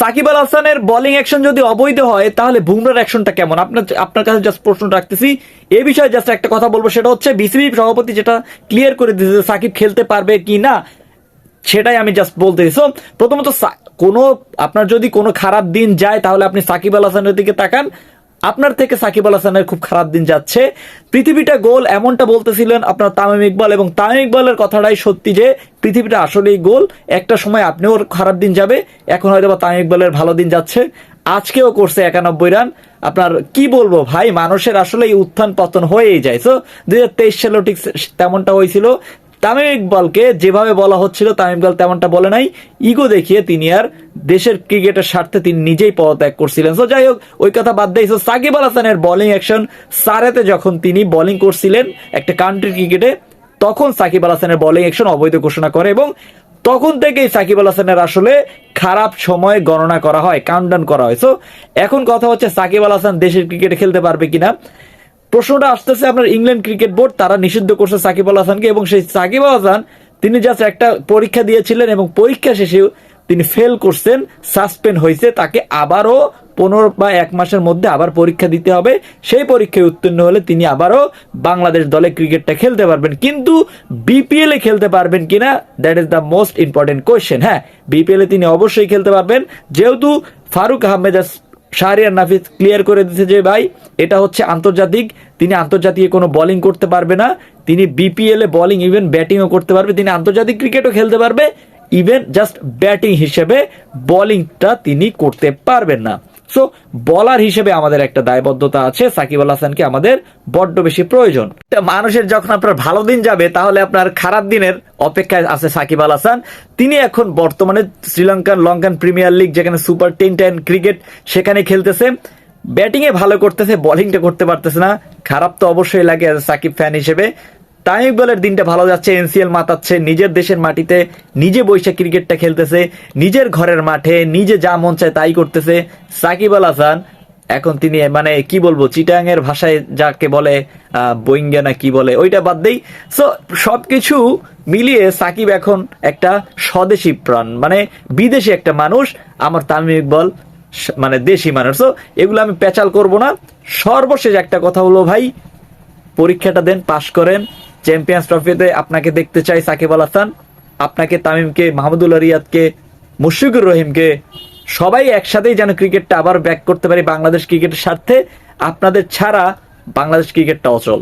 সাকিব আল হাসানের bowling action যদি অবৈধ হয়, তাহলে বুমরার অ্যাকশনটা কেমন? আপনার আপনার কাছে জাস্ট প্রশ্ন রাখতেছি। এ বিষয়ে জাস্ট একটা কথা বলব, সেটা হচ্ছে বিসিবি সভাপতি যেটা ক্লিয়ার করে দিয়েছে সাকিব খেলতে পারবে কি না, সেটাই আমি জাস্ট বলতে সো প্রথমত কোনো আপনার যদি কোনো খারাপ দিন যায়, তাহলে আপনি সাকিব আল হাসানের দিকে তাকান। আপনার থেকে সাকিব আল হাসানের খুব খারাপ দিন যাচ্ছে। পৃথিবীটা গোল এমনটা বলতেছিলেন আপনার তামিম ইকবাল এবং তামিম ইকবালের কথাটাই সত্যি যে পৃথিবীটা আসলেই গোল। একটা সময় আপনিও খারাপ দিন যাবে, এখন হয়তো বা তামিম ইকবালের ভালো দিন যাচ্ছে। আজকেও করছে একানব্বই রান। আপনার কি বলব ভাই, মানুষের আসলে এই উত্থান পতন হয়েই যায়। সো দুই হাজার তেইশ সালেও ঠিক তেমনটা হয়েছিল। তামিম ইকবালকে যেভাবে বলা হচ্ছিল, তামিম ইকবাল তেমনটা বলে নাই। ইগো দেখিয়ে তিনি আর দেশের ক্রিকেটের স্বার্থে তিনি নিজেই পদত্যাগ করছিলেন। সো যাই হোক, ওই কথা বাদ দিয়ে সাকিব আল হাসানের বোলিং অ্যাকশন সারেতে যখন তিনি বোলিং করছিলেন একটা কান্ট্রি ক্রিকেটে তখন সাকিব আল হাসানের বোলিং অ্যাকশন অবৈধ ঘোষণা করে এবং তখন থেকেই সাকিব আল হাসানের আসলে খারাপ সময় গণনা করা হয় কাউন্টডাউন করা হয়। সো এখন কথা হচ্ছে সাকিব আল হাসান দেশের ক্রিকেটে খেলতে পারবে কিনা। প্রশ্নটা আসতেছে আপনার ইংল্যান্ড ক্রিকেট বোর্ড, তারা নিষিদ্ধ করছে সাকিব আল হাসানকে এবং সেই সাকিব আল হাসান, তিনি জাস্ট একটা পরীক্ষা দিয়েছিলেন এবং পরীক্ষা শেষে তিনি ফেল করছেন সাসপেন্ড হয়েছে, তাকে আবারও পনেরো বা এক মাসের মধ্যে আবার পরীক্ষা দিতে হবে। সেই পরীক্ষায় উত্তীর্ণ হলে তিনি আবারও বাংলাদেশ দলে ক্রিকেটটা খেলতে পারবেন। কিন্তু বিপিএল এ খেলতে পারবেন কিনা? That is the most important question হ্যাঁ বিপিএল এ তিনি অবশ্যই খেলতে পারবেন। যেহেতু ফারুক আহমেদ শাহরিয়ার নাফিস ক্লিয়ার করে দিতে যে ভাই, এটা হচ্ছে আন্তর্জাতিক, তিনি আন্তর্জাতিক কোনো বোলিং করতে পারবে না, তিনি বিপিএলে বোলিং ইভেন ব্যাটিংও করতে পারবে, তিনি আন্তর্জাতিক ক্রিকেটও খেলতে পারবে ইভেন জাস্ট ব্যাটিং হিসেবে বোলিংটা তিনি করতে পারবেন না। সো বলার হিসেবে আমাদের একটা দায়বদ্ধতা আছে। সাকিব আল হাসানকে আমাদের বড্ড বেশি প্রয়োজন। মানুষের যখন আপনার ভালো দিন যাবে, তাহলে আপনার খারাপ দিনের অপেক্ষায় আছে সাকিব আল হাসান। তিনি এখন বর্তমানে শ্রীলঙ্কান লঙ্কান প্রিমিয়ার লিগ, যেখানে সুপার টেন টেন ক্রিকেট সেখানে খেলতেছে। ব্যাটিং এ ভালো করতেছে বোলিংটা করতে পারতেছে না। খারাপ তো অবশ্যই লাগে সাকিব ফ্যান হিসেবে। তামিম ইকবালের দিনটা ভালো যাচ্ছে, এনসিএল মাতাচ্ছে, নিজের দেশের মাটিতে নিজে বৈশা ক্রিকেটটা খেলতেছে, নিজের ঘরের মাঠে নিজে যা মন চায় তাই করতেছে। সাকিব আল হাসান, এখন তিনি মানে কি বলব চিটাং এর ভাষায় যাকে বলে বইঙ্গা না কি বলে, ওইটা বাদ দেই। সো সবকিছু মিলিয়ে সাকিব এখন একটা স্বদেশী প্রাণ মানে বিদেশি একটা মানুষ, আমার তামিম ইকবল মানে দেশি মানুষ। তো এগুলো আমি পেঁচাল করব না। সর্বশেষ একটা কথা হলো ভাই, পরীক্ষাটা দেন, পাশ করেন। চ্যাম্পিয়ন্স ট্রফিতে আপনাকে দেখতে চাই সাকিব আল হাসান। আপনাকে, তামিমকে মাহমুদুল্লাহ রিয়াদকে মুশিকুর রহিমকে। সবাই একসাথেই যেন ক্রিকেটটা আবার ব্যাক করতে পারি বাংলাদেশ ক্রিকেটের স্বার্থে। আপনাদের ছাড়া বাংলাদেশ ক্রিকেটটা অচল।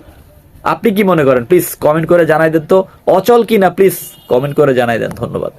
আপনি কি মনে করেন? প্লিজ কমেন্ট করে জানাই দেন তো। অচল কি না প্লিজ কমেন্ট করে জানাই দেন। ধন্যবাদ।